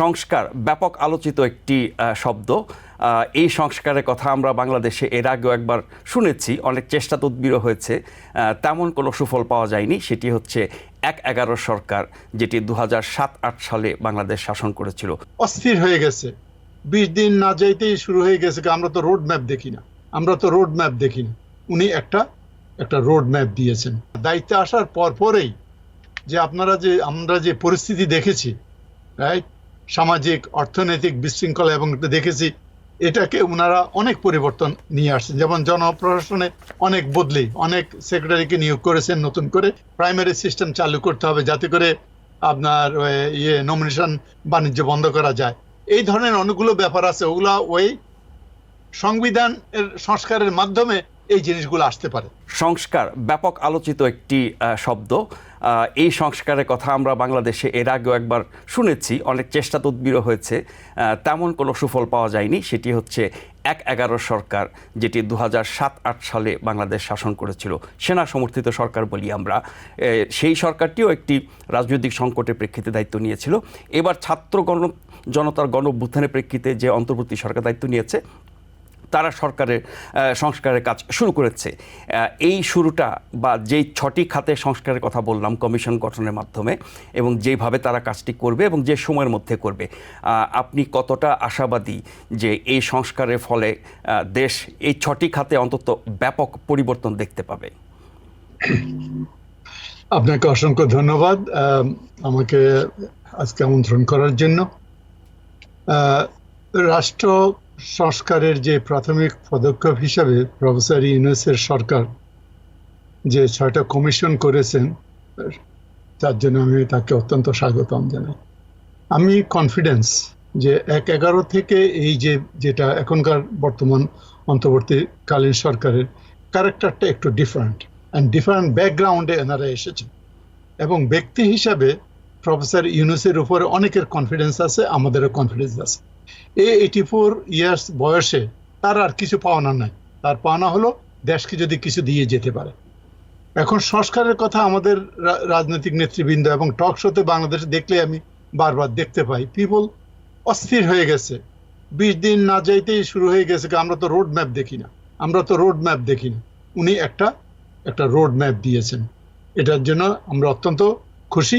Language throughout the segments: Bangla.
সংস্কার, ব্যাপক আলোচিত একটি শব্দ। এই সংস্কারের কথা আমরা বাংলাদেশে এর আগেও একবার শুনেছি, অনেক চেষ্টা তদবিরও হয়েছে। তেমন কোনো সুফল পাওয়া যায়নি। সেটি হচ্ছে এক এগারো সরকার, যেটি দু হাজার সাত আট সালে বাংলাদেশ শাসন করেছিল। অস্থির হয়ে গেছে। বিশ দিন না যাইতেই শুরু হয়ে গেছে আমরা তো রোড ম্যাপ দেখি না। আমরা তো রোড ম্যাপ দেখি না। উনি একটা একটা রোড ম্যাপ দিয়েছেন। দায়িত্বে আসার পর পরেই যে আপনারা যে, আমরা যে পরিস্থিতি দেখেছি রাইট সামাজিক, অর্থনৈতিক বিশৃঙ্খলা এবং দেখেছি, এটাকে ওনারা অনেক পরিবর্তন নিয়ে আসছেন। যেমন জনপ্রশাসনে অনেক বদলি, অনেক সেক্রেটারিকে নিয়োগ করেছেন নতুন করে। প্রাইমারি সিস্টেম চালু করতে হবে যাতে করে আপনার ইয়ে নমিনেশন বাণিজ্য বন্ধ করা যায়। এই ধরনের অনেকগুলো ব্যাপার আছে। ওগুলা ওই সংবিধানের সংস্কারের মাধ্যমে এই জিনিসগুলো আসতে পারে। সংস্কার, ব্যাপক আলোচিত একটি শব্দ। এই সংস্কারের কথা আমরা বাংলাদেশে এর আগেও একবার শুনেছি, অনেক চেষ্টা তদবিরও হয়েছে। তেমন কোনো সুফল পাওয়া যায়নি। সেটি হচ্ছে এক এগারো সরকার, যেটি দু সাত আট সালে বাংলাদেশ শাসন করেছিল। সেনা সমর্থিত সরকার বলি আমরা। সেই সরকারটিও একটি রাজনৈতিক সংকটের প্রেক্ষিতে দায়িত্ব নিয়েছিল। এবার ছাত্র গণ, জনতার গণ প্রেক্ষিতে যে অন্তর্বর্তী সরকার দায়িত্ব নিয়েছে তারা সরকারের সংস্কারের কাজ শুরু করেছে। এই শুরুটা বা যেই ছটি খাতে সংস্কারের কথা বললাম কমিশন গঠনের মাধ্যমে এবং যেভাবে তারা কাজটি করবে এবং যে সময়ের মধ্যে করবে আপনি কতটা আশাবাদী যে এই সংস্কারের ফলে দেশ এই ছটি খাতে অন্তত ব্যাপক পরিবর্তন দেখতে পাবে? আপনাকে অসংখ্য ধন্যবাদ আমাকে আজকে আমন্ত্রণ করার জন্য। রাষ্ট্র সংস্কারের যে প্রাথমিক পদক্ষেপ হিসাবে প্রফেসর ইউনুসের সরকার যে ছয়টা কমিশন করেছেন, তার জন্য আমি তাকে অত্যন্ত স্বাগতম জানাই। আমি কনফিডেন্স যে এক এগারো থেকে এই যে যেটা এখনকার বর্তমান অন্তর্বর্তীকালীন সরকারের ক্যারেক্টারটা একটু ডিফারেন্ট অ্যান্ড ডিফারেন্ট ব্যাকগ্রাউন্ডে এনারা এসেছেন এবং ব্যক্তি হিসাবে প্রফেসর ইউনুসের উপরে অনেকের কনফিডেন্স আছে, আমাদেরও কনফিডেন্স আছে। এই এইটি ফোর ইয়ার্স বয়সে তার আর কিছু পাওনা নাই। তার পাওনা হলো দেশকে যদি কিছু দিয়ে যেতে পারে। এখন সংস্কারের কথা আমাদের রাজনৈতিক নেতৃবৃন্দ এবং টক শোতে বাংলাদেশে দেখলে আমি বারবার দেখতে পাই। পিপল অস্থির হয়ে গেছে। বিশ দিন না যাইতেই শুরু হয়ে গেছে আমরা তো রোড ম্যাপ দেখি না। আমরা তো রোড ম্যাপ দেখি না। উনি একটা একটা রোড ম্যাপ দিয়েছেন। এটার জন্য আমরা অত্যন্ত খুশি।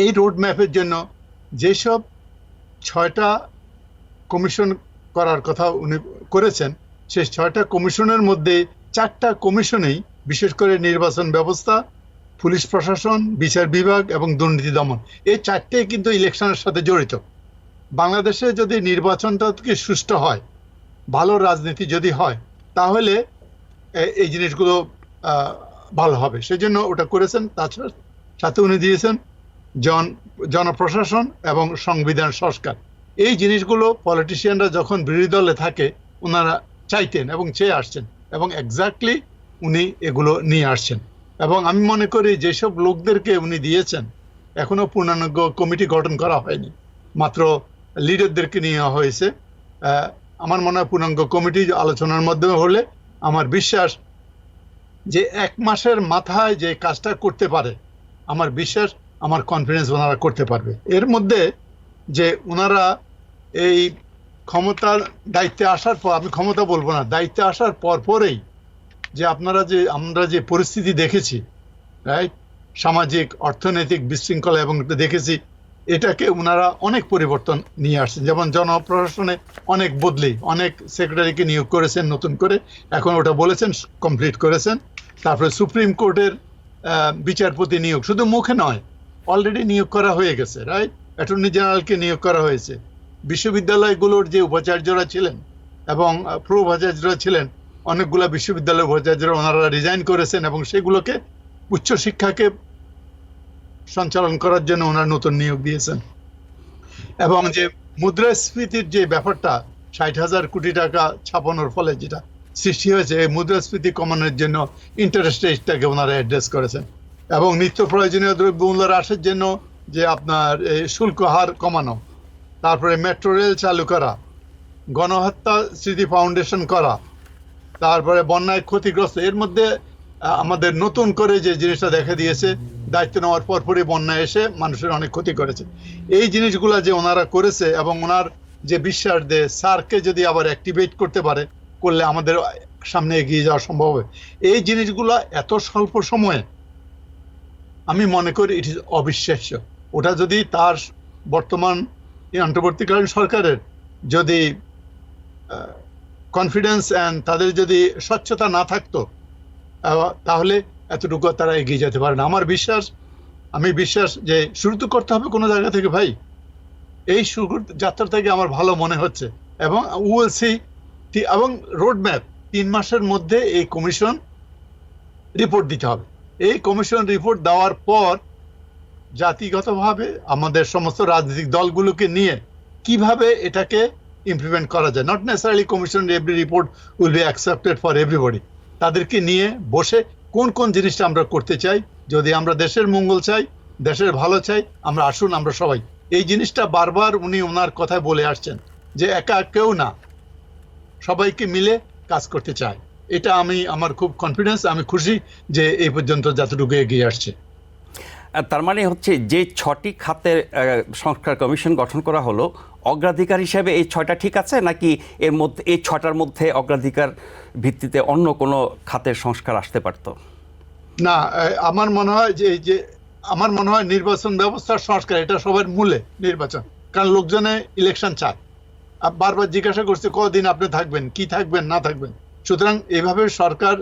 এই রোড ম্যাপের জন্য যেসব ছয়টা কমিশন করার কথা উনি করেছেন, সেই ছয়টা কমিশনের মধ্যে চারটা কমিশনেই বিশেষ করে নির্বাচন ব্যবস্থা, পুলিশ প্রশাসন, বিচার বিভাগ এবং দুর্নীতি দমন। এই চারটেই কিন্তু ইলেকশনের সাথে জড়িত। বাংলাদেশে যদি নির্বাচনটা সুষ্ঠু হয়, ভালো রাজনীতি যদি হয়, তাহলে এই জিনিসগুলো ভালো হবে। সেই জন্য ওটা করেছেন, তাছাড়া সাথে উনি দিয়েছেন জন, জনপ্রশাসন এবং সংবিধান সংস্কার। এই জিনিসগুলো পলিটিশিয়ানরা যখন বিরোধী দলে থাকে ওনারা চাইতেন এবং চেয়ে আসছেন এবং এক্স্যাক্টলি উনি এগুলো নিয়ে আসছেন। এবং আমি মনে করি যেসব লোকদেরকে উনি দিয়েছেন। এখনও পূর্ণাঙ্গ কমিটি গঠন করা হয়নি। মাত্র লিডারদেরকে নেওয়া হয়েছে। আমার মনে হয় পূর্ণাঙ্গ কমিটি আলোচনার মাধ্যমে হলে আমার বিশ্বাস যে এক মাসের মাথায় যে কাজটা করতে পারে, আমার বিশ্বাস, আমার কনফিডেন্স ওনারা করতে পারবে। এর মধ্যে যে ওনারা এই ক্ষমতার দায়িত্বে আসার পর, আমি ক্ষমতা বলব না, দায়িত্বে আসার পর পরেই যে আপনারা যে, আমরা যে পরিস্থিতি দেখেছি রাইট সামাজিক, অর্থনৈতিক বিশৃঙ্খলা এবং দেখেছি, এটাকে ওনারা অনেক পরিবর্তন নিয়ে আসছেন যেমন জনপ্রশাসনে অনেক বদলি, অনেক সেক্রেটারিকে নিয়োগ করেছেন, নতুন করে এখন ওটা বলেছেন কমপ্লিট করেছেন। তারপরে সুপ্রিম কোর্টের বিচারপতি নিয়োগ, শুধু মুখে নয় অলরেডি নিয়োগ করা হয়ে গেছে রাইট অ্যাটর্নি জেনারেলকে নিয়োগ করা হয়েছে। বিশ্ববিদ্যালয়গুলোর যে উপাচার্যরা ছিলেন এবং প্রো উপাচার্যরা ছিলেন, অনেকগুলা বিশ্ববিদ্যালয়ের উপাচার্যরা ওনারা রিজাইন করেছেন এবং সেগুলোকে উচ্চশিক্ষাকে সঞ্চালন করার জন্য ওনারা নতুন নিয়োগ দিয়েছেন। এবং যে মুদ্রাস্ফীতির যে ব্যাপারটা, ষাট হাজার কোটি টাকা ছাপানোর ফলে যেটা সৃষ্টি হয়েছে, এই মুদ্রাস্ফীতি কমানোর জন্য ইন্টারেস্ট রেটটাকে ওনারা অ্যাড্রেস করেছেন। এবং নিত্য প্রয়োজনীয় দ্রব্য মূল্য হ্রাসের জন্য যে আপনার, এই শুল্ক হার কমানো তারপরে মেট্রো রেল চালু করা, গণহত্যা স্মৃতি ফাউন্ডেশন করা, তারপরে বন্যায় ক্ষতিগ্রস্ত, এর মধ্যে আমাদের নতুন করে যে জিনিসটা দেখা দিয়েছে, দায়িত্ব নেওয়ার পরপরই বন্যা এসে মানুষের অনেক ক্ষতি করেছে। এই জিনিসগুলো যে ওনারা করেছে এবং ওনার যে বিশ্বাস দেয় স্যারকে যদি আবার অ্যাক্টিভেট করতে পারে, করলে আমাদের সামনে এগিয়ে যাওয়া সম্ভব হবে। এই জিনিসগুলো এত স্বল্প সময়ে, আমি মনে করি ইট ইজ অবিশ্বাস্য। ওটা যদি তার বর্তমান এই অন্তর্বর্তীকালীন সরকারের যদি কনফিডেন্স অ্যান্ড তাদের যদি স্বচ্ছতা না থাকতো তাহলে এতটুকু তারা এগিয়ে যেতে পারে না। আমার বিশ্বাস, আমি বিশ্বাস যে শুরু তো করতে হবে কোনো জায়গা থেকে ভাই। এই শুরু যাত্রা থেকে আমার ভালো মনে হচ্ছে। এবং উইল সি এবং রোড ম্যাপ তিন মাসের মধ্যে এই কমিশন রিপোর্ট দিতে হবে। এই কমিশন রিপোর্ট দেওয়ার পর জাতিগতভাবে আমাদের সমস্ত রাজনৈতিক দলগুলোকে নিয়ে কীভাবে এটাকে ইমপ্লিমেন্ট করা যায়? Not necessarily commission every report will be accepted for everybody তাদেরকে নিয়ে বসে কোন কোন জিনিসটা আমরা করতে চাই? যদি আমরা দেশের মঙ্গল চাই, দেশের ভালো চাই, আমরা আসুন, আমরা সবাই। এই জিনিসটা বারবার উনি ওনার কথায় বলে আসছেন যে একা কেউ না, সবাইকে মিলে কাজ করতে চায়। এটা আমি, আমার খুব কনফিডেন্স আমি খুশি যে এই পর্যন্ত যতটুকু এগিয়ে আসছে। তার মানে হচ্ছে যে ছটি খাতের সংস্কার কমিশন গঠন করা হলো, অগ্রাধিকার হিসেবে এই ছয়টা ঠিক আছে নাকি এর মধ্যে, এই ছটার মধ্যে অগ্রাধিকার ভিত্তিতে অন্য কোনো খাতের সংস্কার আসতে পারতো? না আমার মনে হয় যে যে, আমার মনে হয় নির্বাচন ব্যবস্থার সংস্কার, এটা সবার মূলে নির্বাচন, কারণ লোকজনে ইলেকশন চায়। বারবার জিজ্ঞাসা করছে, কদিন আপনি থাকবেন, কি থাকবেন, না থাকবেন? সুতরাং এভাবে সরকার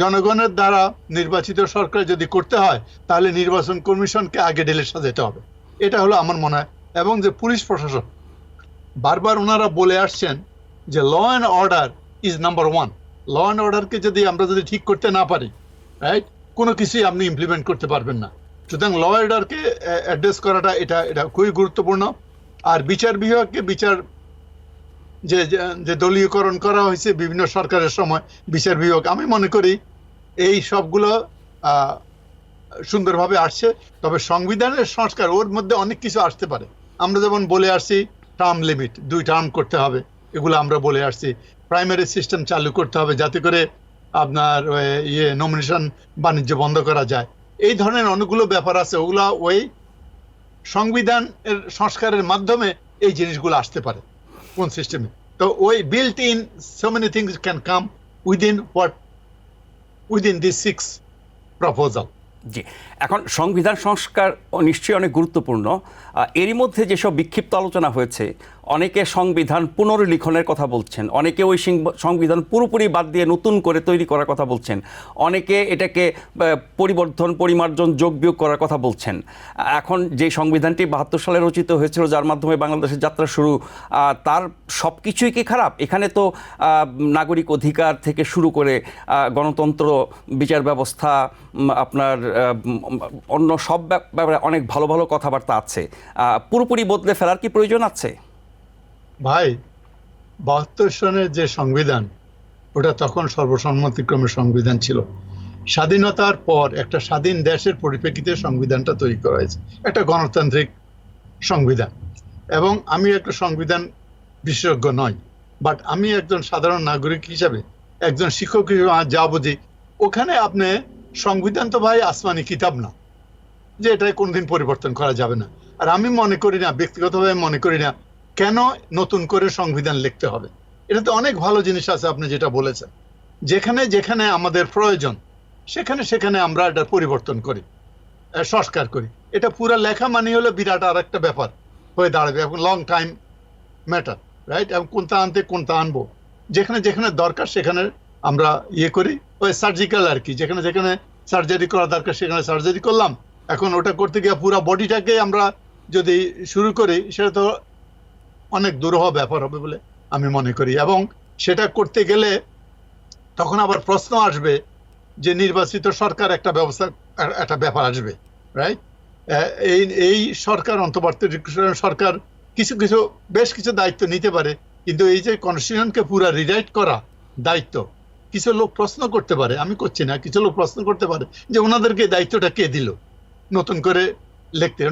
জনগণের দ্বারা নির্বাচিত সরকার যদি করতে হয়, তাহলে নির্বাচন কমিশনকে আগে ঢেলে সাজাতে হবে। এটা হলো আমার মনে হয়। এবং যে পুলিশ প্রশাসন বারবার ওনারা বলে আসছেন যে law and order is number one law and অর্ডারকে যদি আমরা যদি ঠিক করতে না পারি রাইট কোনো কিছুই আপনি ইমপ্লিমেন্ট করতে পারবেন না। সুতরাং ল অর্ডারকে অ্যাড্রেস করাটা এটা এটা খুবই গুরুত্বপূর্ণ। আর বিচার বিভাগকে, বিচার যে, যে- দলীয়করণ করা হয়েছে বিভিন্ন সরকারের সময়, বিচার বিভাগ, আমি মনে করি এই সবগুলো সুন্দরভাবে আসছে। তবে সংবিধানের সংস্কার, ওর মধ্যে অনেক কিছু আসতে পারে। আমরা যেমন বলে আসছি টার্ম লিমিট দুই টার্ম করতে হবে, এগুলো আমরা বলে আসছি। প্রাইমারি সিস্টেম চালু করতে হবে যাতে করে আপনার ইয়ে নমিনেশন বাণিজ্য বন্ধ করা যায়। এই ধরনের অনেকগুলো ব্যাপার আছে, ওগুলা ওই সংবিধানের সংস্কারের মাধ্যমে এই জিনিসগুলো আসতে পারে। কোন সিস্টেমে তো ওই built in so many things can come within what within this six proposal জি, এখন সংবিধান সংস্কার নিশ্চয়ই অনেক গুরুত্বপূর্ণ। এরই মধ্যে যেসব বিক্ষিপ্ত আলোচনা হয়েছে অনেকে সংবিধান পুনর্লিখনের কথা বলছেন, অনেকে ওই সংবিধান পুরোপুরি বাদ দিয়ে নতুন করে তৈরি করার কথা বলছেন, অনেকে এটাকে পরিবর্ধন, পরিমার্জন, যোগ বিয়োগ করার কথা বলছেন। এখন যে সংবিধানটি বাহাত্তর সালে রচিত হয়েছিল, যার মাধ্যমে বাংলাদেশের যাত্রা শুরু তার সব কিছুই কি খারাপ? এখানে তো নাগরিক অধিকার থেকে শুরু করে গণতন্ত্র, বিচার ব্যবস্থা আপনার অন্য সব ব্যাপারে অনেক ভালো ভালো কথাবার্তা আছে। পুরোপুরি বদলে ফেলার কি প্রয়োজন আছে? ভাই, বাহাত্তর সনের যে সংবিধান, ওটা তখন সর্বসম্মতিক্রমে সংবিধান ছিল। স্বাধীনতার পর একটা স্বাধীন দেশের পরিপ্রেক্ষিতে সংবিধানটা তৈরি করা হয়েছে। একটা গণতান্ত্রিক সংবিধান। এবং আমি একটা সংবিধান বিশেষজ্ঞ নই বাট আমি একজন সাধারণ নাগরিক হিসাবে, একজন শিক্ষক হিসেবে যা বুঝি, ওখানে আপনি, সংবিধান তো ভাই আসমানি কিতাব না, যে এটা কোনোদিন পরিবর্তন করা যাবে না। আর আমি মনে করি না, ব্যক্তিগতভাবে মনে করি না কেন নতুন করে সংবিধান লিখতে হবে? এটা তো অনেক ভালো জিনিস আছে আপনি যেটা বলেছেন। যেখানে যেখানে আমাদের প্রয়োজন, সেখানে সেখানে আমরা এটা পরিবর্তন করি সংস্কার করি। এটা পুরো লেখা মানে হলো বিরাট আর একটা ব্যাপার হয়ে দাঁড়াবে, এবং লং টাইম ম্যাটার রাইট এবং কোনটা আনতে, কোনটা আনব। যেখানে যেখানে দরকার, সেখানে আমরা ইয়ে করি। ওই সার্জিক্যাল আর কি, যেখানে যেখানে সার্জারি করা দরকার, সেখানে সার্জারি করলাম। এখন ওটা করতে গিয়ে পুরো বডিটাকে আমরা যদি শুরু করি, সেটা তো অনেক দুরূহ ব্যাপার হবে বলে আমি মনে করি। এবং সেটা করতে গেলে তখন আবার প্রশ্ন আসবে যে নির্বাচিত সরকার একটা ব্যবস্থা, একটা ব্যাপার আসবে রাইট এই এই সরকার অন্তর্বর্তীকালীন সরকার কিছু কিছু, বেশ কিছু দায়িত্ব নিতে পারে, কিন্তু এই যে কনস্টিটিউশনকে পুরো রিরাইট করা দায়িত্ব, কিছু লোক প্রশ্ন করতে পারে, আমি করছি না, কিছু লোক প্রশ্ন করতে পারে যে ওনাদেরকে দায়িত্বটা কে দিল? নতুন করে লিখতে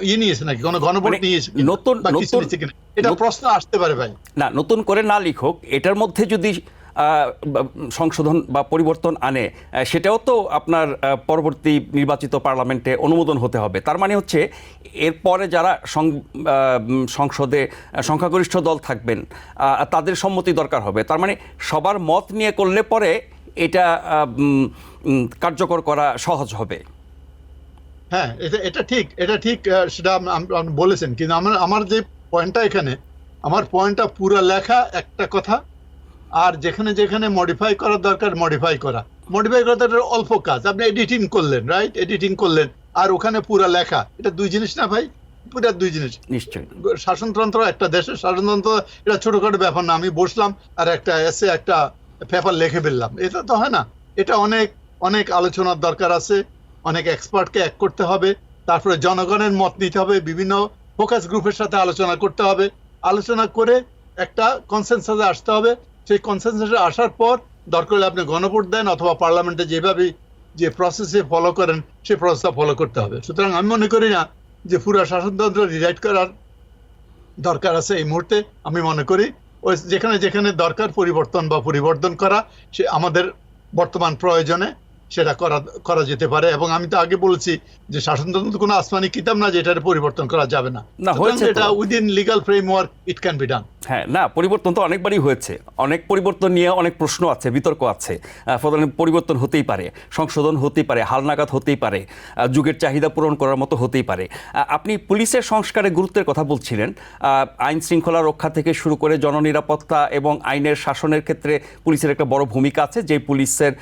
ইয়ে নিয়েছে নাকি? কোনো গণভোট মানে নিয়েছে নতুন- নতুন- এটা প্রশ্ন আসতে পারে ভাই। না নতুন করে না লিখুক। এটার মধ্যে যদি সংশোধন বা পরিবর্তন আনে সেটাও তো আপনার পরবর্তী নির্বাচিত পার্লামেন্টে অনুমোদন হতে হবে। তার মানে হচ্ছে এরপরে যারা সংসদে সংখ্যাগরিষ্ঠ দল থাকবেন তাদের সম্মতি দরকার হবে। তার মানে সবার মত নিয়ে করলে পরে এটা কার্যকর করা সহজ হবে। হ্যাঁ এটা এটা ঠিক এটা ঠিক সেটা আপনি বলেছেন। কিন্তু আমার আমার যে পয়েন্টটা এখানে আমার পয়েন্টটা পুরো লেখা একটা কথা আর যেখানে যেখানে মডিফাই করার দরকার মডিফাই করা। মডিফাই করা দরকার অল্প কাজ। আপনি এডিটিং করলেন রাইট এডিটিং করলেন আর ওখানে পুরো লেখা। এটা দুই জিনিস না ভাই? পুরো দুই জিনিস। নিশ্চয়ই। শাসনতন্ত্র একটা দেশের শাসনতন্ত্র এটা ছোটখাটো ব্যাপার না। আমি বসলাম আর একটা এসে একটা পেপার লিখে ফেললাম। এটা তো হয় না। এটা অনেক অনেক আলোচনার দরকার আছে। অনেক এক্সপার্টকে এক করতে হবে, তারপরে জনগণের মত নিতে হবে, বিভিন্ন ফোকাস গ্রুপের সাথে আলোচনা করতে হবে। আলোচনা করে একটা কনসেনসাসে আসতে হবে। সেই কনসেনসাসে আসার পর দরকার হলে আপনি গণভোট দেন অথবা পার্লামেন্টে যেভাবে যে প্রসেসে ফলো করেন, সেই প্রসেসটা ফলো করতে হবে। সুতরাং আমি মনে করি না যে পুরো শাসনতন্ত্র রিরাইট করার দরকার আছে এই মুহূর্তে। আমি মনে করি ওই যেখানে যেখানে দরকার পরিবর্তন বা পরিবর্তন করা, সে আমাদের বর্তমান প্রয়োজনে সেটা করা করা যেতে পারে এবং আমি তো আগে বলেছি যে শাসনতন্ত্র কোনো আসমানি কিতাব না যে এটার পরিবর্তন করা যাবে না। না, হয়েছে। এটা within legal framework it can be done হ্যাঁ না পরিবর্তন তো অনেকবারই হয়েছে। অনেক পরিবর্তন নিয়ে অনেক প্রশ্ন আছে বিতর্ক আছে। ফলে পরিবর্তন হতেই পারে সংশোধন হতেই পারে হালনাগাদ হতেই পারে যুগের চাহিদা পূরণ করার মতো হতেই পারে। আপনি পুলিশের সংস্কারে গুরুত্বের কথা বলছিলেন। আহ, আইন শৃঙ্খলা রক্ষা থেকে শুরু করে জননিরাপত্তা এবং আইনের শাসনের ক্ষেত্রে পুলিশের একটা বড় ভূমিকা আছে যে পুলিশের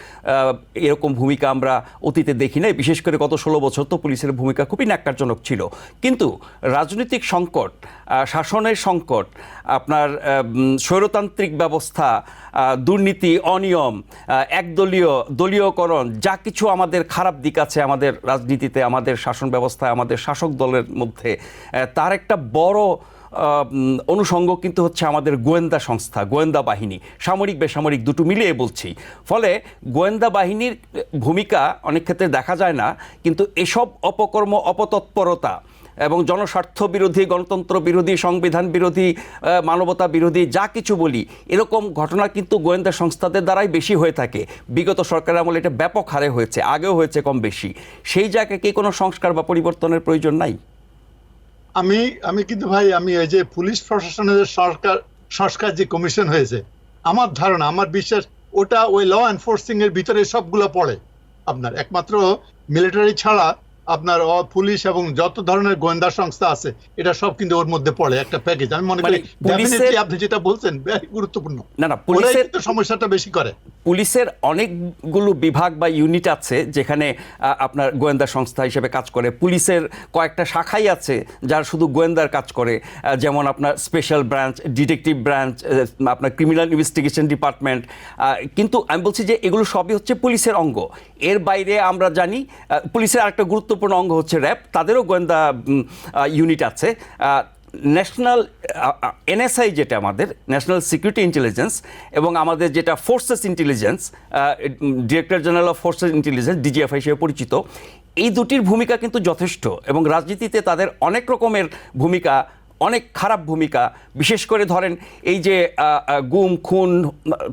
এরকম ভূমিকা আমরা অতীতে দেখি নাই। বিশেষ করে গত ষোলো বছর তো পুলিশের ভূমিকা খুবই ন্যাক্কারজনক ছিল। কিন্তু রাজনৈতিক সংকট শাসনের সংকট, আপনার স্বৈরতান্ত্রিক ব্যবস্থা দুর্নীতি, অনিয়ম একদলীয়, দলীয়করণ, যা কিছু আমাদের খারাপ দিক আছে আমাদের রাজনীতিতে, আমাদের শাসন ব্যবস্থায়, আমাদের শাসক দলের মধ্যে তার একটা বড় অনুষঙ্গ কিন্তু হচ্ছে আমাদের গোয়েন্দা সংস্থা, গোয়েন্দা বাহিনী। সামরিক, বেসামরিক দুটো মিলিয়ে বলছি। ফলে গোয়েন্দা বাহিনীর ভূমিকা অনেক ক্ষেত্রে দেখা যায় না, কিন্তু এসব অপকর্ম, অপতৎপরতা এবং জনস্বার্থ বিরোধী, গণতন্ত্র বিরোধী, সংবিধান বিরোধী মানবতা বিরোধী, যা কিছু বলি, এরকম ঘটনা কিন্তু গোয়েন্দা সংস্থাদের দ্বারাই বেশি হয়ে থাকে। বিগত সরকারের আমলে এটা ব্যাপক হারে হয়েছে, আগেও হয়েছে কম বেশি। সেই জায়গায় কি কোনো সংস্কার বা পরিবর্তনের প্রয়োজন নাই? আমি আমি কিন্তু ভাই, আমি এই যে পুলিশ প্রশাসনের সরকার, সংস্কার যে কমিশন হয়েছে, আমার ধারণা, আমার বিশ্বাস, ওটা ওই ল এনফোর্সিং এর ভিতরে সবগুলো পড়ে। আপনার একমাত্র মিলিটারি ছাড়া আপনার পুলিশ এবং যত ধরনের গোয়েন্দা সংস্থা আছে এটা সব কিন্তু ওর মধ্যে পড়ে একটা প্যাকেজ আমি মনে করি মানে পুলিশের- definitely আপনি যেটা বলছেন গুরুত্বপূর্ণ। না না পুলিশের কিন্তু সমস্যাটা বেশি করে। পুলিশের অনেকগুলো বিভাগ বা ইউনিট আছে যেখানে আপনার গোয়েন্দা সংস্থা হিসেবে কাজ করে। পুলিশের কয়েকটা শাখাই আছে যারা শুধু গোয়েন্দার কাজ করে। যেমন আপনার স্পেশাল ব্রাঞ্চ ডিটেকটিভ ব্রাঞ্চ আপনার ক্রিমিনাল ইনভেস্টিগেশন ডিপার্টমেন্ট কিন্তু আমি বলছি যে এগুলো সবই হচ্ছে পুলিশের অঙ্গ। এর বাইরে আমরা জানি পুলিশের আরেকটা গুরুত্বপূর্ণ অঙ্গ হচ্ছে র্যাব। তাদেরও গোয়েন্দা ইউনিট আছে। ন্যাশনাল এনএসআই যেটা আমাদের ন্যাশনাল সিকিউরিটি ইন্টেলিজেন্স এবং আমাদের যেটা forces intelligence director general of forces intelligence DGFI হিসেবে পরিচিত, এই দুটির ভূমিকা কিন্তু যথেষ্ট এবং রাজনীতিতে তাদের অনেক রকমের ভূমিকা অনেক খারাপ ভূমিকা। বিশেষ করে ধরেন এই যে গুম, খুন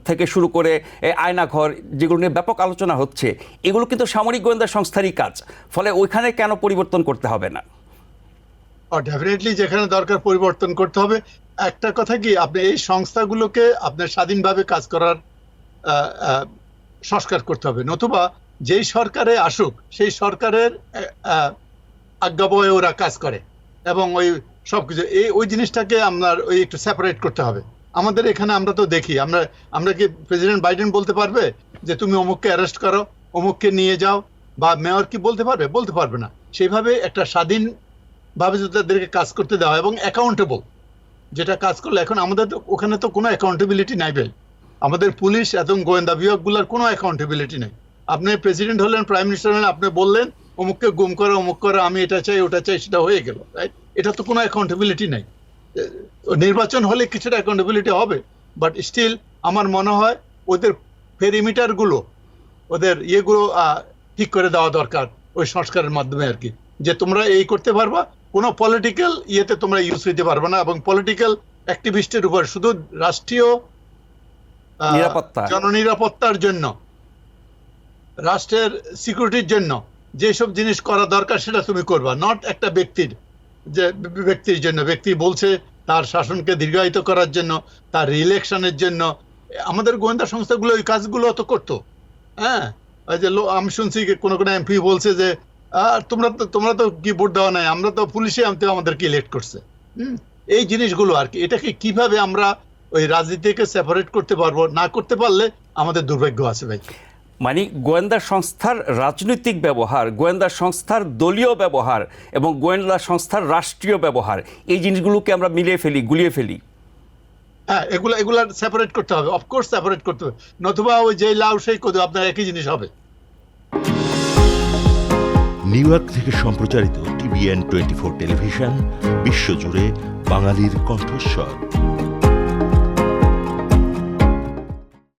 থেকে শুরু করে আয়নাঘর যেগুলো নিয়ে ব্যাপক আলোচনা হচ্ছে, এগুলো কিন্তু সামরিক গোয়েন্দা সংস্থারই কাজ। ফলে ওইখানে কেন পরিবর্তন করতে হবে না? ডেফিনেটলি যেখানে দরকার পরিবর্তন করতে হবে। একটা কথা কি, আপনি এই সংস্থাগুলোকে আপনার স্বাধীনভাবে কাজ করার সংস্কার করতে হবে। নতুবা যেই সরকারে আসুক, সেই সরকারের আজ্ঞাবয়ে ওরা কাজ করে। এবং ওই সবকিছু। এই, ওই জিনিসটাকে আপনার ওই একটু সেপারেট করতে হবে। আমাদের এখানে আমরা তো দেখি, আমরা আমরা কি প্রেসিডেন্ট বাইডেন বলতে পারবে যে তুমি অমুককে অ্যারেস্ট করো, অমুককে নিয়ে যাও, বা মেয়র কি বলতে পারবে? বলতে পারবে না। সেইভাবে একটা স্বাধীন ভাবে তাদেরকে কাজ করতে দেওয়া এবং অ্যাকাউন্টেবল যেটা কাজ করলে এখন আমাদের তো, ওখানে তো কোনো অ্যাকাউন্টেবিলিটি নাই ভাই। আমাদের পুলিশ এবং গোয়েন্দা বিভাগগুলোর কোনো অ্যাকাউন্টেবিলিটি নেই। আপনি প্রেসিডেন্ট হলেন প্রাইম মিনিস্টার হলেন, আপনি বললেন, অমুককে গুম করো, অমুক করো, আমি এটা চাই, ওটা চাই, সেটা হয়ে গেল রাইট এটা তো কোনো অ্যাকাউন্টেবিলিটি নাই। নির্বাচন হলে কিছুটা অ্যাকাউন্টেবিলিটি হবে বাট স্টিল আমার মনে হয় ওদের পেরিমিটারগুলো ওদের ইয়েগুলো ঠিক করে দেওয়া দরকার ওই সংস্কারের মাধ্যমে আর কি। যে তোমরা এই করতে পারবা কোনো পলিটিক্যাল ইয়েতে তোমরা ইউজ হইতে পারবে না এবং পলিটিক্যাল অ্যাক্টিভিস্টের উপর শুধু রাষ্ট্রীয় নিরাপত্তা। জননিরাপত্তার জন্য রাষ্ট্রের সিকিউরিটির জন্য যেসব জিনিস করা দরকার সেটা তুমি করবা নট একটা ব্যক্তির। যে ব্যক্তির জন্য ব্যক্তি বলছে তার শাসনকে দীর্ঘায়িত করার জন্য তার রিইলেকশনের জন্য। আমাদের গোয়েন্দা সংস্থাগুলো ওই কাজগুলো তো করতো। হ্যাঁ? যে আমি শুনছি কোনো কোনো এমপি বলছে যে "আহ, তোমরা তো তোমরা তো কি ভোট দেওয়া নাই আমরা তো পুলিশে আনতে আমাদেরকে ইলেক্ট করছে। হুম, এই জিনিসগুলো আর কি। এটাকে কীভাবে আমরা ওই রাজনীতিকে সেপারেট করতে পারব না করতে পারলে আমাদের দুর্ভাগ্য আছে ভাই। মানে গোয়েন্দা সংস্থার রাজনৈতিক ব্যবহার গোয়েন্দা সংস্থার দলীয় ব্যবহার এবং গোয়েন্দা সংস্থার রাষ্ট্রীয় ব্যবহার এই জিনিসগুলোকে আমরা মিলিয়ে ফেলি গুলিয়ে ফেলি। হ্যাঁ এগুলা এগুলা সেপারেট করতে হবে। অফকোর্স সেপারেট করতে হবে। নতুবা ওই যে লাউ সেই কদু আপনার একই জিনিস হবে। নিউ ইয়র্ক থেকে সম্প্রচারিত টিভিএন টোয়েন্টি ফোর টেলিভিশন বিশ্বজুড়ে বাঙালির কণ্ঠস্বর।